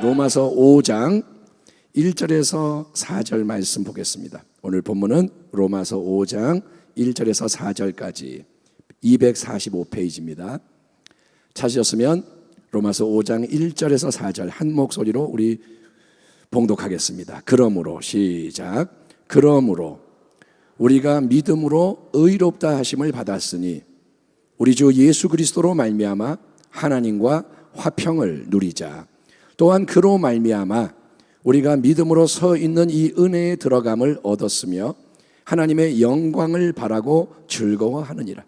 로마서 5장 1절에서 4절 말씀 보겠습니다. 오늘 본문은 로마서 5장 1절에서 4절까지 245페이지입니다. 찾으셨으면 로마서 5장 1절에서 4절 한 목소리로 우리 봉독하겠습니다. 그러므로 시작. 그러므로 우리가 믿음으로 의롭다 하심을 받았으니 우리 주 예수 그리스도로 말미암아 하나님과 화평을 누리자. 또한 그로 말미암아 우리가 믿음으로 서 있는 이 은혜에 들어감을 얻었으며 하나님의 영광을 바라고 즐거워하느니라.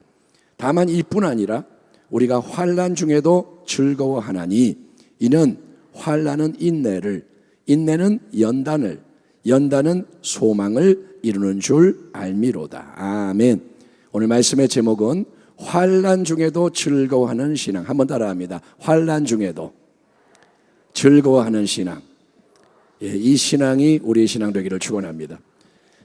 다만 이뿐 아니라 우리가 환난 중에도 즐거워하나니 이는 환난은 인내를 인내는 연단을 연단은 소망을 이루는 줄 알미로다. 아멘. 오늘 말씀의 제목은 환난 중에도 즐거워하는 신앙. 한번 따라합니다. 환난 중에도 즐거워하는 신앙. 예, 이 신앙이 우리의 신앙 되기를 축원합니다.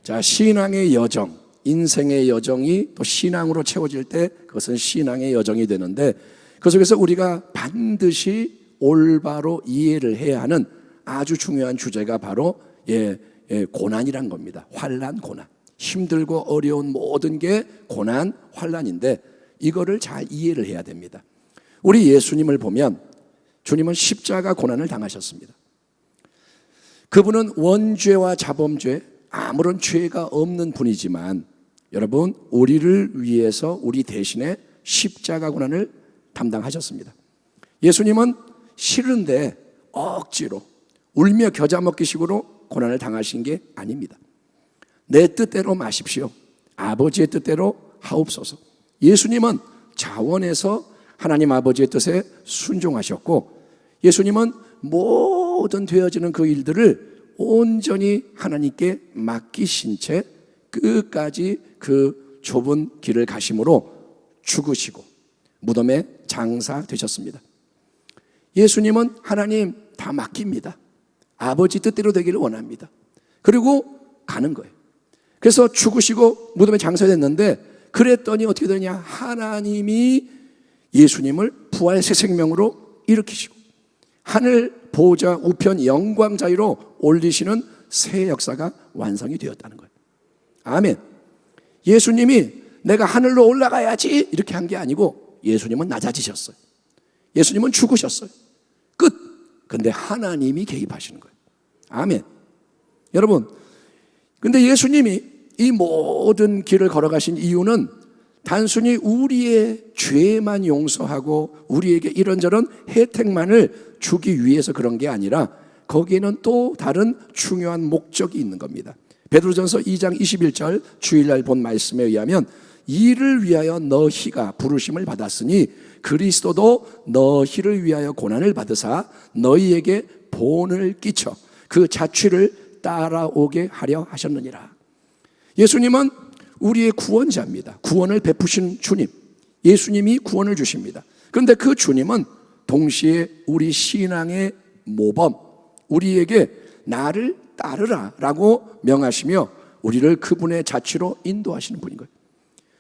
자, 신앙의 여정, 인생의 여정이 또 신앙으로 채워질 때 그것은 신앙의 여정이 되는데 그 속에서 우리가 반드시 올바로 이해를 해야 하는 아주 중요한 주제가 바로 예, 예, 고난이란 겁니다. 환란, 고난. 힘들고 어려운 모든 게 고난, 환란인데 이거를 잘 이해를 해야 됩니다. 우리 예수님을 보면 주님은 십자가 고난을 당하셨습니다. 그분은 원죄와 자범죄, 아무런 죄가 없는 분이지만 여러분, 우리를 위해서 우리 대신에 십자가 고난을 담당하셨습니다. 예수님은 싫은데 억지로 울며 겨자 먹기 식으로 고난을 당하신 게 아닙니다. 내 뜻대로 마십시오. 아버지의 뜻대로 하옵소서. 예수님은 자원에서 하나님 아버지의 뜻에 순종하셨고 예수님은 모든 되어지는 그 일들을 온전히 하나님께 맡기신 채 끝까지 그 좁은 길을 가심으로 죽으시고 무덤에 장사되셨습니다. 예수님은 하나님 다 맡깁니다. 아버지 뜻대로 되기를 원합니다. 그리고 가는 거예요. 그래서 죽으시고 무덤에 장사됐는데 그랬더니 어떻게 되냐? 하나님이 예수님을 부활 새 생명으로 일으키시고 하늘 보좌 우편 영광 자유로 올리시는 새 역사가 완성이 되었다는 거예요. 아멘. 예수님이 내가 하늘로 올라가야지 이렇게 한 게 아니고 예수님은 낮아지셨어요. 예수님은 죽으셨어요. 끝. 근데 하나님이 개입하시는 거예요. 아멘. 여러분, 근데 예수님이 이 모든 길을 걸어가신 이유는 단순히 우리의 죄만 용서하고 우리에게 이런저런 혜택만을 주기 위해서 그런 게 아니라 거기에는 또 다른 중요한 목적이 있는 겁니다. 베드로전서 2장 21절 주일날 본 말씀에 의하면 이를 위하여 너희가 부르심을 받았으니 그리스도도 너희를 위하여 고난을 받으사 너희에게 본을 끼쳐 그 자취를 따라오게 하려 하셨느니라. 예수님은 우리의 구원자입니다. 구원을 베푸신 주님. 예수님이 구원을 주십니다. 그런데 그 주님은 동시에 우리 신앙의 모범, 우리에게 나를 따르라 라고 명하시며 우리를 그분의 자취로 인도하시는 분인 거예요.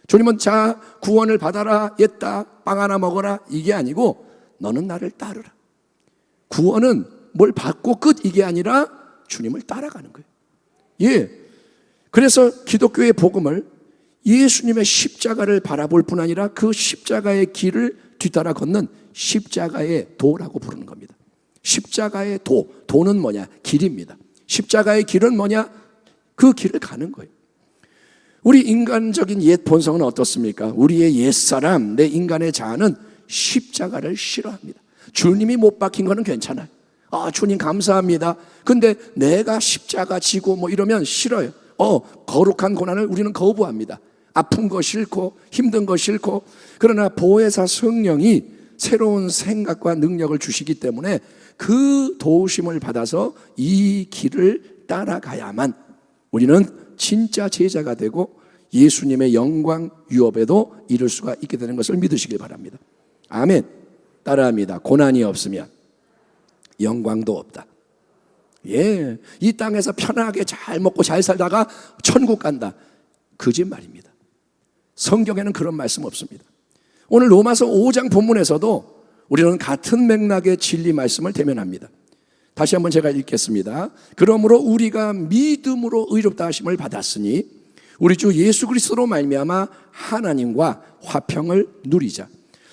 주님은 자, 구원을 받아라, 옛다, 빵 하나 먹어라, 이게 아니고 너는 나를 따르라. 구원은 뭘 받고 끝 이게 아니라 주님을 따라가는 거예요. 예. 그래서 기독교의 복음을 예수님의 십자가를 바라볼 뿐 아니라 그 십자가의 길을 뒤따라 걷는 십자가의 도라고 부르는 겁니다. 십자가의 도, 도는 뭐냐? 길입니다. 십자가의 길은 뭐냐? 그 길을 가는 거예요. 우리 인간적인 옛 본성은 어떻습니까? 우리의 옛사람, 내 인간의 자아는 십자가를 싫어합니다. 주님이 못 박힌 거는 괜찮아요. 아, 주님 감사합니다. 근데 내가 십자가 지고 뭐 이러면 싫어요. 어, 거룩한 고난을 우리는 거부합니다. 아픈 거 싫고 힘든 거 싫고 그러나 보혜사 성령이 새로운 생각과 능력을 주시기 때문에 그 도우심을 받아서 이 길을 따라가야만 우리는 진짜 제자가 되고 예수님의 영광 유업에도 이룰 수가 있게 되는 것을 믿으시길 바랍니다. 아멘. 따라합니다. 고난이 없으면 영광도 없다. 예. 이 땅에서 편하게 잘 먹고 잘 살다가 천국 간다. 거짓말입니다. 성경에는 그런 말씀 없습니다. 오늘 로마서 5장 본문에서도 우리는 같은 맥락의 진리 말씀을 대면합니다. 다시 한번 제가 읽겠습니다. 그러므로 우리가 믿음으로 의롭다 하심을 받았으니 우리 주 예수 그리스도로 말미암아 하나님과 화평을 누리자.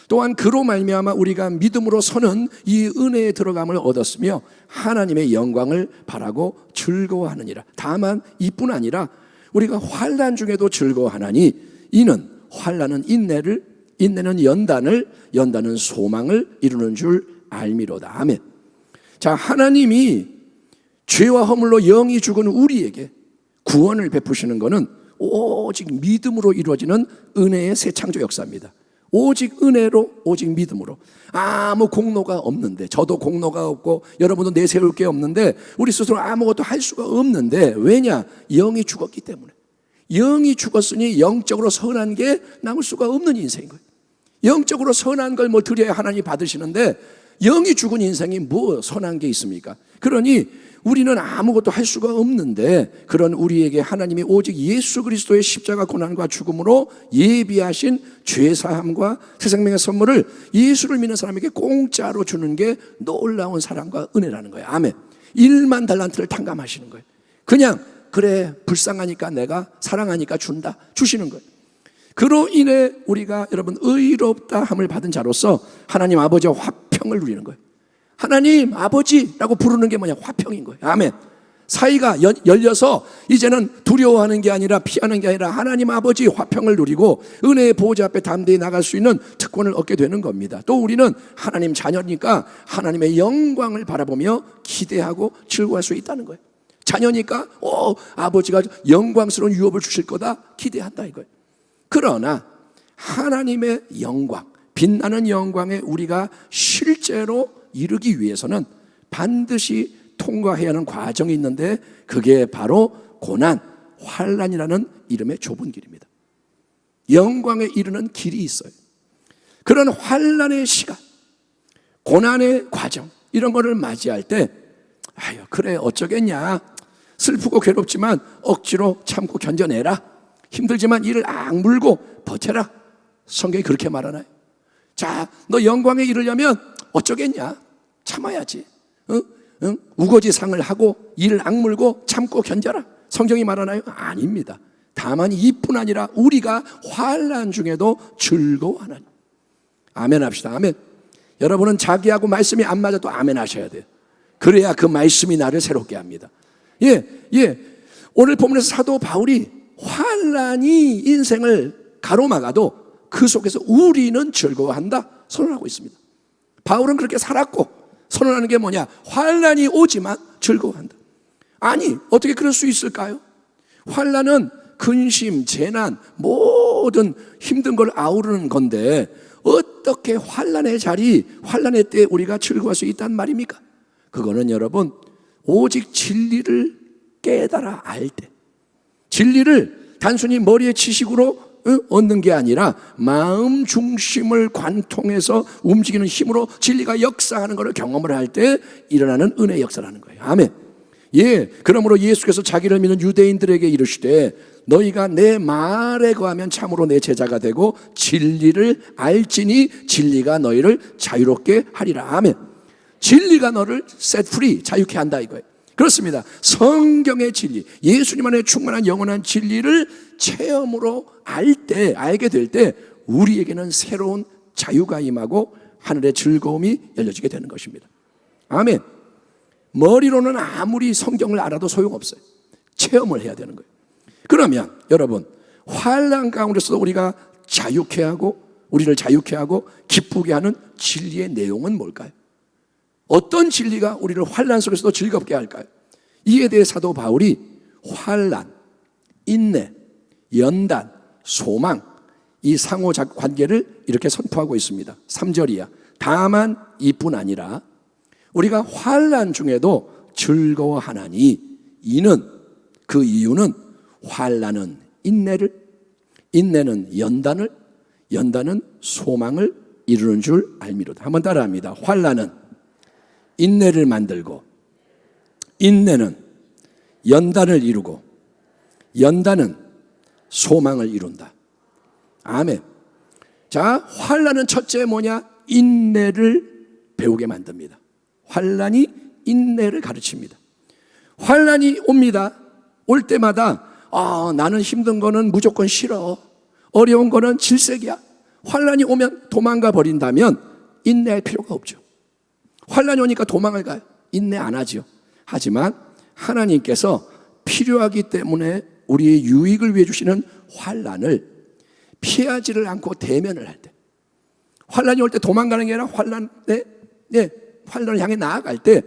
또한 그로 말미암아 우리가 믿음으로 서는 이 은혜에 들어감을 얻었으며 하나님의 영광을 바라고 즐거워하느니라. 다만 이뿐 아니라 우리가 환난 중에도 즐거워하나니 이는 환난은 인내를 인내는 연단을 연단은 소망을 이루는 줄 알미로다. 아멘. 자, 하나님이 죄와 허물로 영이 죽은 우리에게 구원을 베푸시는 것은 오직 믿음으로 이루어지는 은혜의 새 창조 역사입니다. 오직 은혜로, 오직 믿음으로. 아무 공로가 없는데, 저도 공로가 없고, 여러분도 내세울 게 없는데, 우리 스스로 아무것도 할 수가 없는데, 왜냐? 영이 죽었기 때문에. 영이 죽었으니 영적으로 선한 게 남을 수가 없는 인생인 거예요. 영적으로 선한 걸 뭐 드려야 하나님 받으시는데, 영이 죽은 인생이 뭐 선한 게 있습니까? 그러니 우리는 아무것도 할 수가 없는데 그런 우리에게 하나님이 오직 예수 그리스도의 십자가 고난과 죽음으로 예비하신 죄사함과 새 생명의 선물을 예수를 믿는 사람에게 공짜로 주는 게 놀라운 사랑과 은혜라는 거예요. 아멘. 1만 달란트를 탕감하시는 거예요. 그냥 그래 불쌍하니까 내가 사랑하니까 준다 주시는 거예요. 그로 인해 우리가 여러분 의롭다 함을 받은 자로서 하나님 아버지와 화평을 누리는 거예요. 하나님 아버지라고 부르는 게 뭐냐 화평인 거예요. 아멘. 사이가 연- 열려서 이제는 두려워하는 게 아니라 피하는 게 아니라 하나님 아버지 화평을 누리고 은혜의 보호자 앞에 담대히 나갈 수 있는 특권을 얻게 되는 겁니다. 또 우리는 하나님 자녀니까 하나님의 영광을 바라보며 기대하고 즐거워할 수 있다는 거예요. 자녀니까 오 아버지가 영광스러운 유업을 주실 거다 기대한다 이거예요. 그러나 하나님의 영광, 빛나는 영광에 우리가 실제로 이르기 위해서는 반드시 통과해야 하는 과정이 있는데 그게 바로 고난, 환란이라는 이름의 좁은 길입니다. 영광에 이르는 길이 있어요. 그런 환란의 시간, 고난의 과정 이런 거를 맞이할 때 아유 그래 어쩌겠냐 슬프고 괴롭지만 억지로 참고 견뎌내라 힘들지만 이를 악물고 버텨라 성경이 그렇게 말하나요? 자, 너 영광에 이르려면 어쩌겠냐? 참아야지. 응? 응? 우거지상을 하고 이를 악물고 참고 견뎌라. 성경이 말하나요? 아닙니다. 다만 이뿐 아니라 우리가 환란 중에도 즐거워하나니. 아멘 합시다. 아멘. 여러분은 자기하고 말씀이 안 맞아도 아멘 하셔야 돼요. 그래야 그 말씀이 나를 새롭게 합니다. 예, 예. 오늘 본문에서 사도 바울이 환란이 인생을 가로막아도 그 속에서 우리는 즐거워한다 선언하고 있습니다. 바울은 그렇게 살았고 선언하는 게 뭐냐? 환란이 오지만 즐거워한다. 아니 어떻게 그럴 수 있을까요? 환란은 근심, 재난, 모든 힘든 걸 아우르는 건데 어떻게 환란의 자리, 환란의 때 우리가 즐거워할 수 있단 말입니까? 그거는 여러분 오직 진리를 깨달아 알 때, 진리를 단순히 머리의 지식으로 어, 얻는 게 아니라 마음 중심을 관통해서 움직이는 힘으로 진리가 역사하는 것을 경험을 할 때 일어나는 은혜 역사라는 거예요. 아멘. 예, 그러므로 예수께서 자기를 믿는 유대인들에게 이르시되 너희가 내 말에 거하면 참으로 내 제자가 되고 진리를 알지니 진리가 너희를 자유롭게 하리라. 아멘. 진리가 너를 set free, 자유케 한다 이거예요. 그렇습니다. 성경의 진리, 예수님 안에 충만한 영원한 진리를 체험으로 알 때, 알게 될 때, 우리에게는 새로운 자유가 임하고 하늘의 즐거움이 열려지게 되는 것입니다. 아멘. 머리로는 아무리 성경을 알아도 소용없어요. 체험을 해야 되는 거예요. 그러면 여러분, 환란 가운데서도 우리가 자유케 하고, 우리를 자유케 하고, 기쁘게 하는 진리의 내용은 뭘까요? 어떤 진리가 우리를 환란 속에서도 즐겁게 할까요? 이에 대해 사도 바울이 환란, 인내, 연단, 소망 이 상호 관계를 이렇게 선포하고 있습니다. 3절이야. 다만 이뿐 아니라 우리가 환란 중에도 즐거워하나니 이는 그 이유는 환란은 인내를 인내는 연단을 연단은 소망을 이루는 줄 알미로다. 한번 따라합니다. 환란은 인내를 만들고 인내는 연단을 이루고 연단은 소망을 이룬다. 아멘. 자, 환란은 첫째 뭐냐? 인내를 배우게 만듭니다. 환란이 인내를 가르칩니다. 환란이 옵니다. 올 때마다 아, 나는 힘든 거는 무조건 싫어. 어려운 거는 질색이야. 환란이 오면 도망가 버린다면 인내할 필요가 없죠. 환란이 오니까 도망을 가요. 인내 안 하지요. 하지만 하나님께서 필요하기 때문에 우리의 유익을 위해 주시는 환란을 피하지를 않고 대면을 할 때, 환란이 올 때 도망가는 게 아니라 환란에 네, 환란을 향해 나아갈 때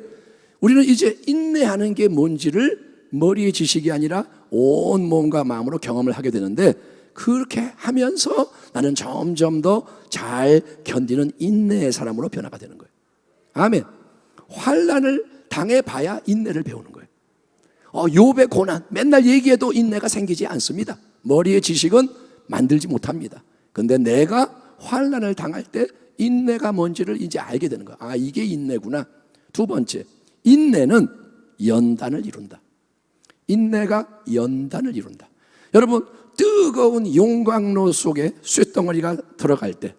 우리는 이제 인내하는 게 뭔지를 머리의 지식이 아니라 온 몸과 마음으로 경험을 하게 되는데 그렇게 하면서 나는 점점 더 잘 견디는 인내의 사람으로 변화가 되는 거예요. 아멘. 환란을 당해 봐야 인내를 배우는 거예요. 어, 욥의 고난 맨날 얘기해도 인내가 생기지 않습니다. 머리의 지식은 만들지 못합니다. 근데 내가 환란을 당할 때 인내가 뭔지를 이제 알게 되는 거야. 아, 이게 인내구나. 두 번째, 인내는 연단을 이룬다. 인내가 연단을 이룬다. 여러분, 뜨거운 용광로 속에 쇳덩어리가 들어갈 때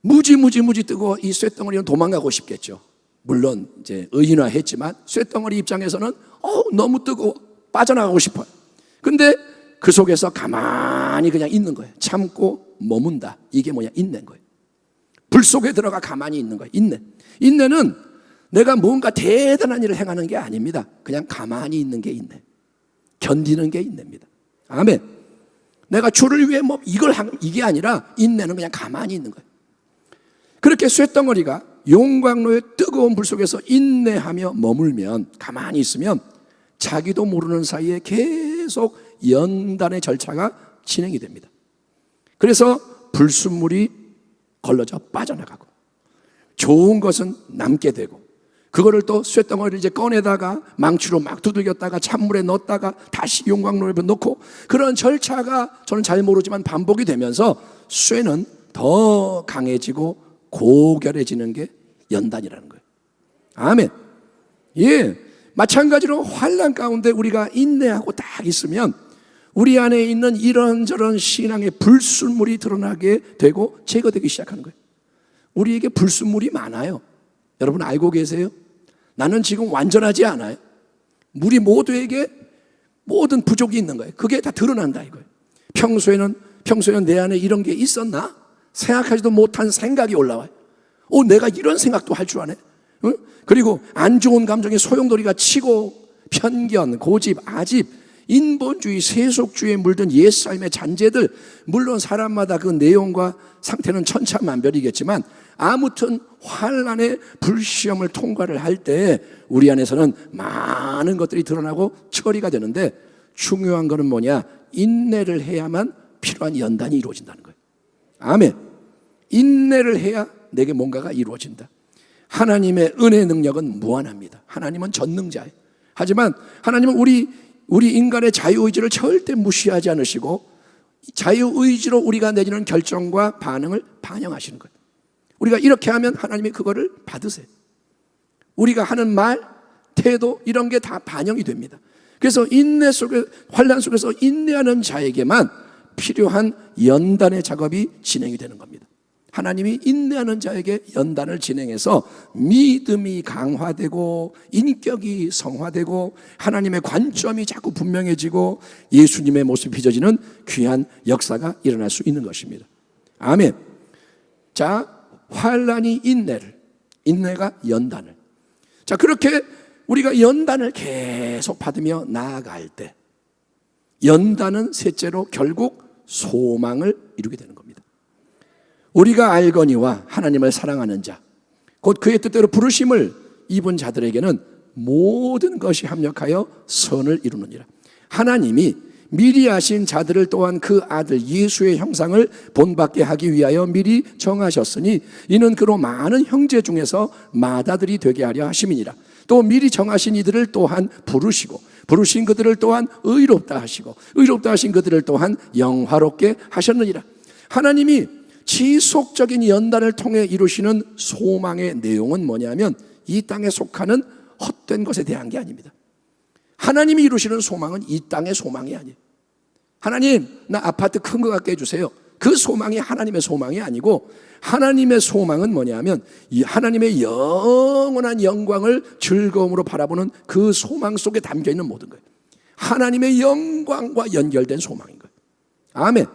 무지무지 무지 뜨거워 이 쇳덩어리는 도망가고 싶겠죠. 물론 이제 의인화했지만 쇳덩어리 입장에서는 어 너무 뜨거워 빠져나가고 싶어요. 근데 그 속에서 가만히 그냥 있는 거예요. 참고 머문다. 이게 뭐냐? 인내인 거예요. 불 속에 들어가 가만히 있는 거예요. 인내. 인내는 내가 뭔가 대단한 일을 행하는 게 아닙니다. 그냥 가만히 있는 게 인내. 견디는 게 인내입니다. 아멘. 내가 주를 위해 뭐 이걸 한 이게 아니라 인내는 그냥 가만히 있는 거예요. 그렇게 쇳덩어리가 용광로의 뜨거운 불 속에서 인내하며 머물면 가만히 있으면 자기도 모르는 사이에 계속 연단의 절차가 진행이 됩니다. 그래서 불순물이 걸러져 빠져나가고 좋은 것은 남게 되고 그거를 또 쇳덩어리를 이제 꺼내다가 망치로 막 두들겼다가 찬물에 넣었다가 다시 용광로에 넣고 그런 절차가 저는 잘 모르지만 반복이 되면서 쇠는 더 강해지고 고결해지는 게 연단이라는 거예요. 아멘. 예. 마찬가지로 환란 가운데 우리가 인내하고 딱 있으면 우리 안에 있는 이런저런 신앙의 불순물이 드러나게 되고 제거되기 시작하는 거예요. 우리에게 불순물이 많아요. 여러분 알고 계세요? 나는 지금 완전하지 않아요. 우리 모두에게 모든 부족이 있는 거예요. 그게 다 드러난다 이거예요. 평소에는 평소에는 내 안에 이런 게 있었나? 생각하지도 못한 생각이 올라와요. 오, 내가 이런 생각도 할 줄 아네. 응? 그리고 안 좋은 감정의 소용돌이가 치고 편견, 고집, 아집, 인본주의, 세속주의에 물든 옛 삶의 잔재들, 물론 사람마다 그 내용과 상태는 천차만별이겠지만 아무튼 환란의 불시험을 통과를 할 때 우리 안에서는 많은 것들이 드러나고 처리가 되는데 중요한 것은 뭐냐? 인내를 해야만 필요한 연단이 이루어진다는 거예요. 아멘. 인내를 해야 내게 뭔가가 이루어진다. 하나님의 은혜 능력은 무한합니다. 하나님은 전능자예요. 하지만 하나님은 우리 우리 인간의 자유 의지를 절대 무시하지 않으시고 자유 의지로 우리가 내리는 결정과 반응을 반영하시는 거예요. 우리가 이렇게 하면 하나님이 그거를 받으세요. 우리가 하는 말, 태도 이런 게 다 반영이 됩니다. 그래서 인내 속에 환란 속에서 인내하는 자에게만 필요한 연단의 작업이 진행이 되는 겁니다. 하나님이 인내하는 자에게 연단을 진행해서 믿음이 강화되고 인격이 성화되고 하나님의 관점이 자꾸 분명해지고 예수님의 모습이 빚어지는 귀한 역사가 일어날 수 있는 것입니다. 아멘. 자, 환란이 인내를, 인내가 연단을. 자, 그렇게 우리가 연단을 계속 받으며 나아갈 때 연단은 셋째로 결국 소망을 이루게 되는 겁니다. 우리가 알거니와 하나님을 사랑하는 자, 곧 그의 뜻대로 부르심을 입은 자들에게는 모든 것이 합력하여 선을 이루느니라. 하나님이 미리 하신 자들을 또한 그 아들 예수의 형상을 본받게 하기 위하여 미리 정하셨으니 이는 그로 많은 형제 중에서 마다들이 되게 하려 하심이니라. 또 미리 정하신 이들을 또한 부르시고 부르신 그들을 또한 의롭다 하시고 의롭다 하신 그들을 또한 영화롭게 하셨느니라. 하나님이 지속적인 연단을 통해 이루시는 소망의 내용은 뭐냐면 이 땅에 속하는 헛된 것에 대한 게 아닙니다. 하나님이 이루시는 소망은 이 땅의 소망이 아니에요. 하나님, 나 아파트 큰 거 갖게 해주세요. 그 소망이 하나님의 소망이 아니고 하나님의 소망은 뭐냐면 이 하나님의 영원한 영광을 즐거움으로 바라보는 그 소망 속에 담겨 있는 모든 거예요. 하나님의 영광과 연결된 소망인 거예요. 아멘.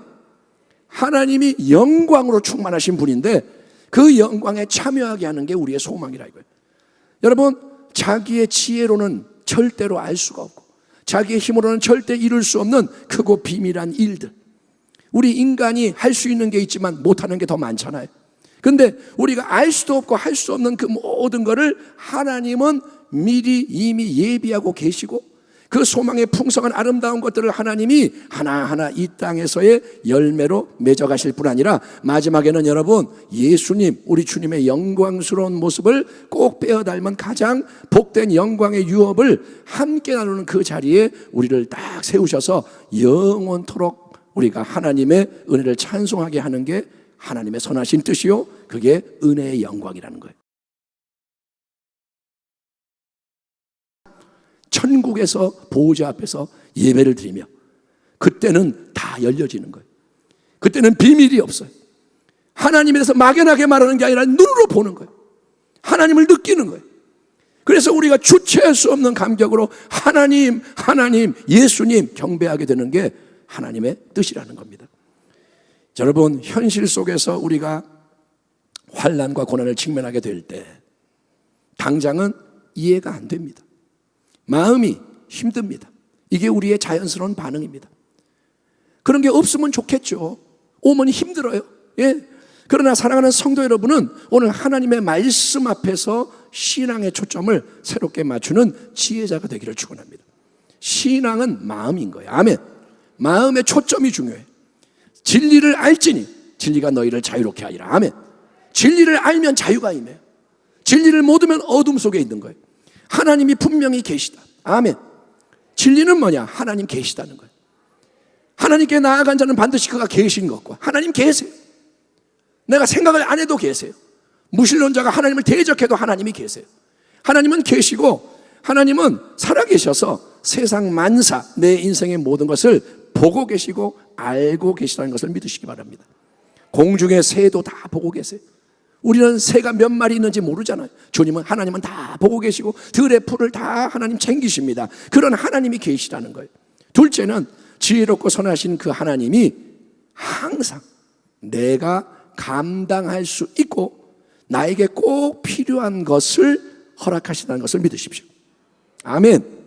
하나님이 영광으로 충만하신 분인데 그 영광에 참여하게 하는 게 우리의 소망이라 이거예요. 여러분, 자기의 지혜로는 절대로 알 수가 없고 자기의 힘으로는 절대 이룰 수 없는 크고 비밀한 일들. 우리 인간이 할 수 있는 게 있지만 못하는 게 더 많잖아요. 근데 우리가 알 수도 없고 할 수 없는 그 모든 거를 하나님은 미리 이미 예비하고 계시고 그 소망의 풍성한 아름다운 것들을 하나님이 하나하나 이 땅에서의 열매로 맺어 가실 뿐 아니라 마지막에는 여러분 예수님 우리 주님의 영광스러운 모습을 꼭 빼어 닮은 가장 복된 영광의 유업을 함께 나누는 그 자리에 우리를 딱 세우셔서 영원토록 우리가 하나님의 은혜를 찬송하게 하는 게 하나님의 선하신 뜻이요 그게 은혜의 영광이라는 거예요. 천국에서 보호자 앞에서 예배를 드리며 그때는 다 열려지는 거예요. 그때는 비밀이 없어요. 하나님에 대해서 막연하게 말하는 게 아니라 눈으로 보는 거예요. 하나님을 느끼는 거예요. 그래서 우리가 주체할 수 없는 감격으로 하나님, 하나님, 예수님 경배하게 되는 게 하나님의 뜻이라는 겁니다. 여러분, 현실 속에서 우리가 환란과 고난을 직면하게 될 때 당장은 이해가 안 됩니다. 마음이 힘듭니다. 이게 우리의 자연스러운 반응입니다. 그런 게 없으면 좋겠죠. 오면 힘들어요. 예. 그러나 사랑하는 성도 여러분은 오늘 하나님의 말씀 앞에서 신앙의 초점을 새롭게 맞추는 지혜자가 되기를 축원합니다. 신앙은 마음인 거예요. 아멘. 마음의 초점이 중요해. 진리를 알지니 진리가 너희를 자유롭게 하리라. 아멘. 진리를 알면 자유가 임해요. 진리를 모르면 어둠 속에 있는 거예요. 하나님이 분명히 계시다. 아멘. 진리는 뭐냐? 하나님 계시다는 거예요. 하나님께 나아간 자는 반드시 그가 계신 것과 하나님 계세요. 내가 생각을 안 해도 계세요. 무신론자가 하나님을 대적해도 하나님이 계세요. 하나님은 계시고 하나님은 살아계셔서 세상 만사, 내 인생의 모든 것을 보고 계시고 알고 계시다는 것을 믿으시기 바랍니다. 공중의 새도 다 보고 계세요. 우리는 새가 몇 마리 있는지 모르잖아요. 주님은 하나님은 다 보고 계시고 들의 풀을 다 하나님 챙기십니다. 그런 하나님이 계시다는 거예요. 둘째는 지혜롭고 선하신 그 하나님이 항상 내가 감당할 수 있고 나에게 꼭 필요한 것을 허락하시다는 것을 믿으십시오. 아멘.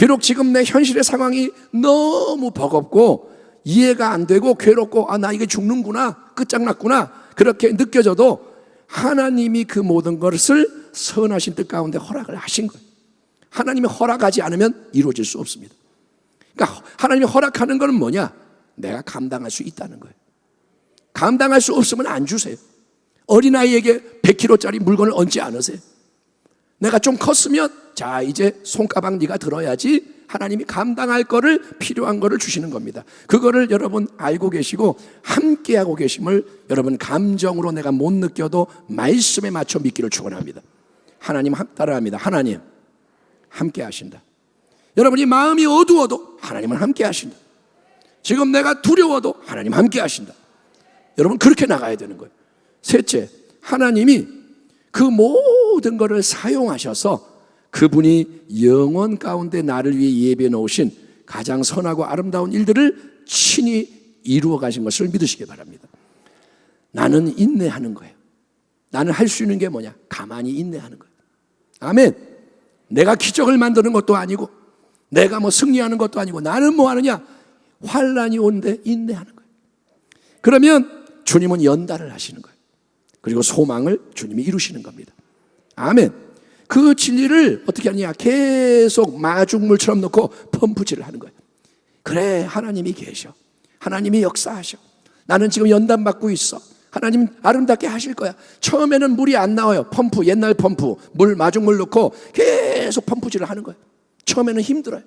비록 지금 내 현실의 상황이 너무 버겁고 이해가 안 되고 괴롭고 아 나 이게 죽는구나 끝장났구나 그렇게 느껴져도 하나님이 그 모든 것을 선하신 뜻 가운데 허락을 하신 거예요. 하나님이 허락하지 않으면 이루어질 수 없습니다. 그러니까 하나님이 허락하는 것은 뭐냐? 내가 감당할 수 있다는 거예요. 감당할 수 없으면 안 주세요. 어린아이에게 100kg짜리 물건을 얹지 않으세요. 내가 좀 컸으면 자 이제 손가방 네가 들어야지 하나님이 감당할 거를 필요한 거를 주시는 겁니다. 그거를 여러분 알고 계시고 함께 하고 계심을 여러분 감정으로 내가 못 느껴도 말씀에 맞춰 믿기를 축원합니다. 하나님 따라합니다. 하나님 함께 하신다. 여러분이 마음이 어두워도 하나님은 함께 하신다. 지금 내가 두려워도 하나님 함께 하신다. 여러분 그렇게 나가야 되는 거예요. 셋째, 하나님이 그 모든 것을 사용하셔서 그분이 영원 가운데 나를 위해 예배해 놓으신 가장 선하고 아름다운 일들을 친히 이루어 가신 것을 믿으시기 바랍니다. 나는 인내하는 거예요. 나는 할 수 있는 게 뭐냐? 가만히 인내하는 거예요. 아멘. 내가 기적을 만드는 것도 아니고 내가 뭐 승리하는 것도 아니고 나는 뭐 하느냐? 환란이 오는데 인내하는 거예요. 그러면 주님은 연단을 하시는 거예요. 그리고 소망을 주님이 이루시는 겁니다. 아멘. 그 진리를 어떻게 하느냐? 계속 마중물처럼 넣고 펌프질을 하는 거예요. 그래, 하나님이 계셔. 하나님이 역사하셔. 나는 지금 연단 받고 있어. 하나님 아름답게 하실 거야. 처음에는 물이 안 나와요. 펌프, 옛날 펌프. 물, 마중물 넣고 계속 펌프질을 하는 거예요. 처음에는 힘들어요.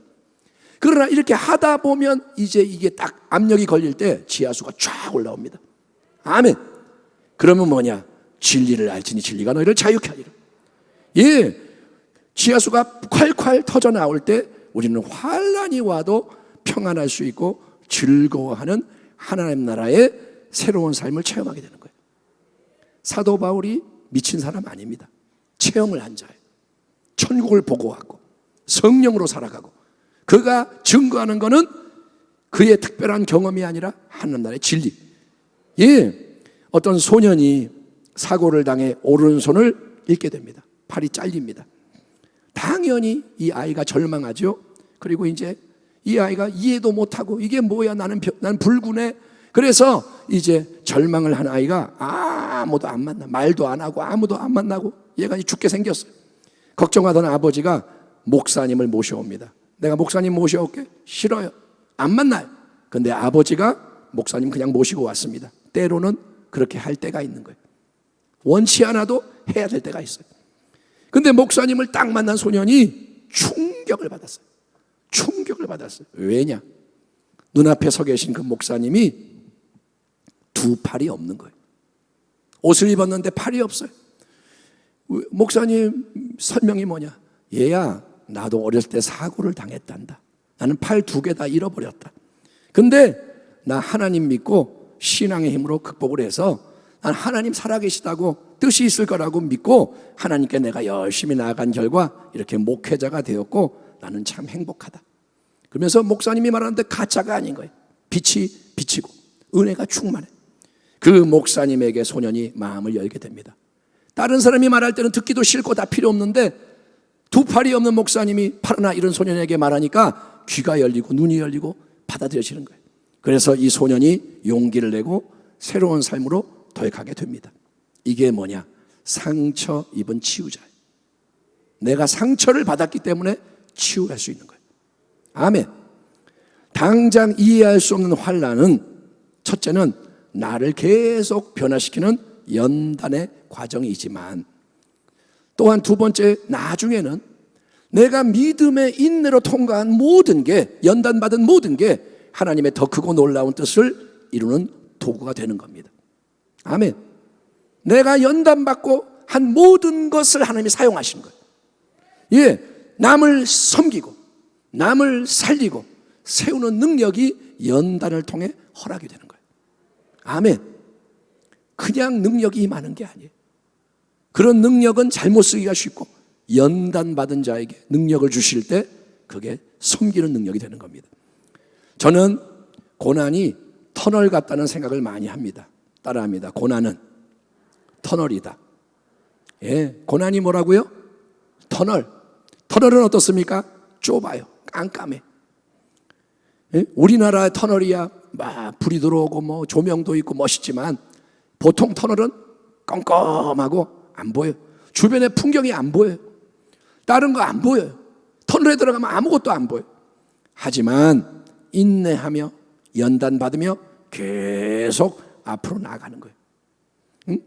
그러나 이렇게 하다 보면 이제 이게 딱 압력이 걸릴 때 지하수가 쫙 올라옵니다. 아멘. 그러면 뭐냐? 진리를 알지니 진리가 너희를 자유케 하리라. 예. 지하수가 콸콸 터져 나올 때 우리는 환란이 와도 평안할 수 있고 즐거워하는 하나님 나라의 새로운 삶을 체험하게 되는 거예요. 사도 바울이 미친 사람 아닙니다. 체험을 한 자예요. 천국을 보고 왔고 성령으로 살아가고 그가 증거하는 것은 그의 특별한 경험이 아니라 하나님 나라의 진리. 예, 어떤 소년이 사고를 당해 오른손을 잃게 됩니다. 팔이 잘립니다. 당연히 이 아이가 절망하죠. 그리고 이제 이 아이가 이해도 못하고 이게 뭐야 나는 벼- 난 불구네. 그래서 이제 절망을 한 아이가 아무도 안 만나 말도 안 하고 아무도 안 만나고 얘가 죽게 생겼어요. 걱정하던 아버지가 목사님을 모셔옵니다. 내가 목사님 모셔올게 싫어요. 안 만나요. 근데 아버지가 목사님 그냥 모시고 왔습니다. 때로는 그렇게 할 때가 있는 거예요. 원치 않아도 해야 될 때가 있어요. 근데 목사님을 딱 만난 소년이 충격을 받았어요. 충격을 받았어요. 왜냐? 눈앞에 서 계신 그 목사님이 두 팔이 없는 거예요. 옷을 입었는데 팔이 없어요. 왜- 목사님 설명이 뭐냐? 얘야, 나도 어렸을 때 사고를 당했단다. 나는 팔 두 개 다 잃어버렸다. 근데 나 하나님 믿고 신앙의 힘으로 극복을 해서 난 하나님 살아계시다고 뜻이 있을 거라고 믿고 하나님께 내가 열심히 나아간 결과 이렇게 목회자가 되었고 나는 참 행복하다. 그러면서 목사님이 말하는데 가짜가 아닌 거예요. 빛이 비치고 은혜가 충만해. 그 목사님에게 소년이 마음을 열게 됩니다. 다른 사람이 말할 때는 듣기도 싫고 다 필요 없는데 두 팔이 없는 목사님이 파라나 이런 소년에게 말하니까 귀가 열리고 눈이 열리고 받아들여지는 거예요. 그래서 이 소년이 용기를 내고 새로운 삶으로 도약하게 됩니다. 이게 뭐냐? 상처 입은 치유자예요. 내가 상처를 받았기 때문에 치유할 수 있는 거예요. 아멘. 당장 이해할 수 없는 환란은 첫째는 나를 계속 변화시키는 연단의 과정이지만 또한 두 번째 나중에는 내가 믿음의 인내로 통과한 모든 게 연단받은 모든 게 하나님의 더 크고 놀라운 뜻을 이루는 도구가 되는 겁니다. 아멘. 내가 연단받고 한 모든 것을 하나님이 사용하시는 거예요. 예, 남을 섬기고 남을 살리고 세우는 능력이 연단을 통해 허락이 되는 거예요. 아멘. 그냥 능력이 임하는 게 아니에요. 그런 능력은 잘못 쓰기가 쉽고 연단 받은 자에게 능력을 주실 때 그게 섬기는 능력이 되는 겁니다. 저는 고난이 터널 같다는 생각을 많이 합니다. 따라합니다. 고난은 터널이다. 예, 고난이 뭐라고요? 터널. 터널은 어떻습니까? 좁아요. 깜깜해. 예? 우리나라 터널이야 막 불이 들어오고 뭐 조명도 있고 멋있지만 보통 터널은 껌껌하고 안 보여. 주변에 풍경이 안 보여요. 다른 거 안 보여요. 터널에 들어가면 아무것도 안 보여. 하지만 인내하며 연단 받으며 계속 앞으로 나아가는 거예요. 응?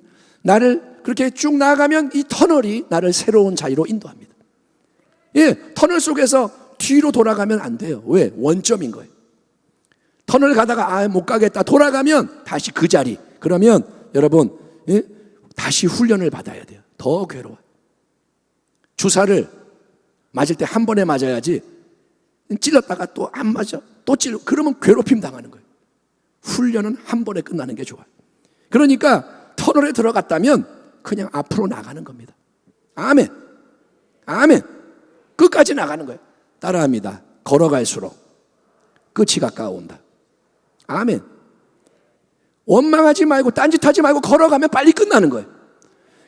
나를 그렇게 쭉 나아가면 이 터널이 나를 새로운 자리로 인도합니다. 예, 터널 속에서 뒤로 돌아가면 안 돼요. 왜? 원점인 거예요. 터널 가다가 아 못 가겠다 돌아가면 다시 그 자리. 그러면 여러분 예? 다시 훈련을 받아야 돼요. 더 괴로워. 주사를 맞을 때 한 번에 맞아야지 찔렀다가 또 안 맞아 또 찔러 그러면 괴롭힘 당하는 거예요. 훈련은 한 번에 끝나는 게 좋아요. 그러니까 터널에 들어갔다면 그냥 앞으로 나가는 겁니다. 아멘. 아멘. 끝까지 나가는 거예요. 따라합니다. 걸어갈수록 끝이 가까워온다. 아멘. 원망하지 말고 딴짓하지 말고 걸어가면 빨리 끝나는 거예요.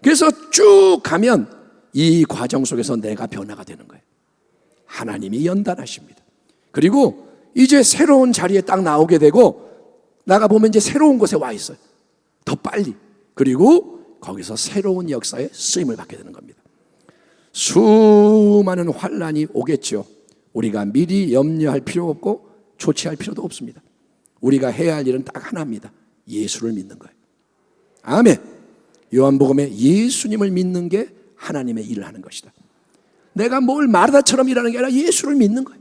그래서 쭉 가면 이 과정 속에서 내가 변화가 되는 거예요. 하나님이 연단하십니다. 그리고 이제 새로운 자리에 딱 나오게 되고 나가 보면 이제 새로운 곳에 와 있어요. 더 빨리. 그리고 거기서 새로운 역사에 쓰임을 받게 되는 겁니다. 수많은 환란이 오겠죠. 우리가 미리 염려할 필요 없고 조치할 필요도 없습니다. 우리가 해야 할 일은 딱 하나입니다. 예수를 믿는 거예요. 아멘. 요한복음에 예수님을 믿는 게 하나님의 일을 하는 것이다. 내가 뭘 마르다처럼 일하는 게 아니라 예수를 믿는 거예요.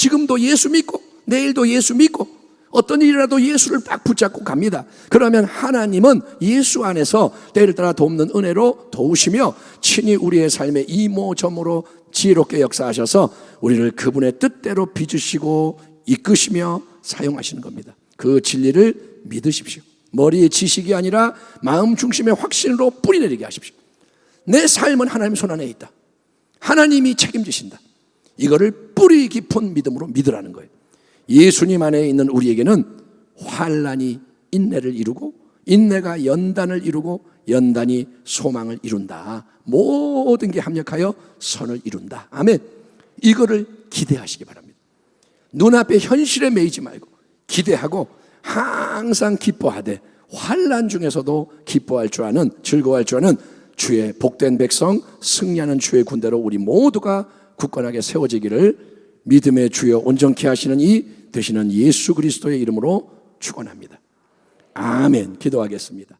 지금도 예수 믿고 내일도 예수 믿고 어떤 일이라도 예수를 딱 붙잡고 갑니다. 그러면 하나님은 예수 안에서 때를 따라 돕는 은혜로 도우시며 친히 우리의 삶에 이모저모로 지혜롭게 역사하셔서 우리를 그분의 뜻대로 빚으시고 이끄시며 사용하시는 겁니다. 그 진리를 믿으십시오. 머리의 지식이 아니라 마음 중심의 확신으로 뿌리내리게 하십시오. 내 삶은 하나님 손 안에 있다. 하나님이 책임지신다. 이거를 뿌리 깊은 믿음으로 믿으라는 거예요. 예수님 안에 있는 우리에게는 환란이 인내를 이루고 인내가 연단을 이루고 연단이 소망을 이룬다. 모든 게 합력하여 선을 이룬다. 아멘. 이거를 기대하시기 바랍니다. 눈앞에 현실에 매이지 말고 기대하고 항상 기뻐하되 환란 중에서도 기뻐할 줄 아는 즐거워할 줄 아는 주의 복된 백성 승리하는 주의 군대로 우리 모두가 굳건하게 세워지기를 믿음의 주여 온전케 하시는 이 되시는 예수 그리스도의 이름으로 축원합니다. 아멘. 기도하겠습니다.